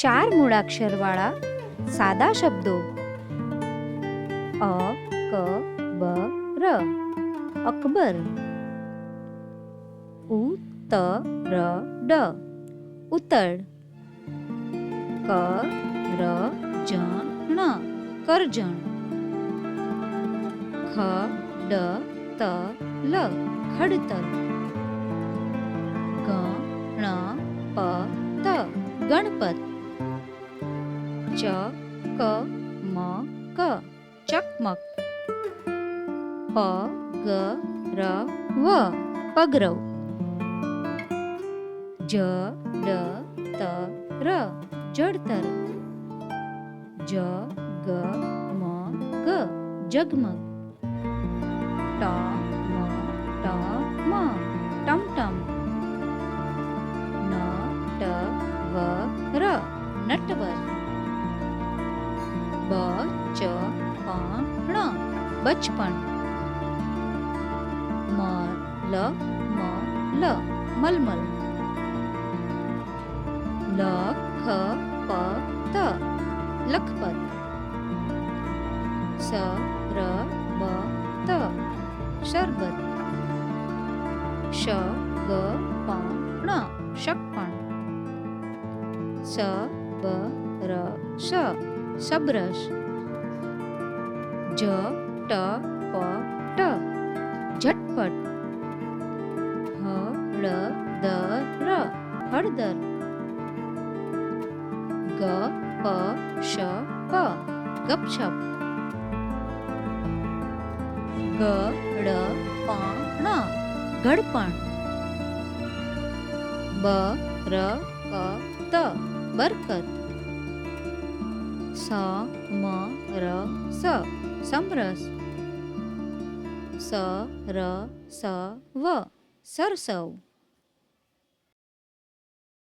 चार मूळाक्षरवाळा साधा शब्दो. अ क ब र. अकबर. उ त र ड. उतड क र ज ण करजण ख ड त ल खडतर. ग ण प त गणपत. ચ, ક, મ, ક, ચકમક. પ, ગ, ર, વ, પગરવ. જ, ડ, ત, ર, જડતર. જ, ગ, મ ગ જગમગ. ટ, મ ટ, મ, ટમટમ. ન, ટ, વ, ર, નટવર. ब च प ण बचपन. म ल म ल मलमल. ल ख प त लखपत. स र ब त शरबत. श ग प ण शकपण स ब र श. સબરસ. જ, ટ, પ, ટ. ઝટપટ. હ, ળ, દ, ર. હળદર. ગ, પ, શ, પ. ગપછપ ગ, ળ, પ, ણ. ગડપણ બ, ર ક ત. બરકત. स म र स. समरस. स र स व. सरसव.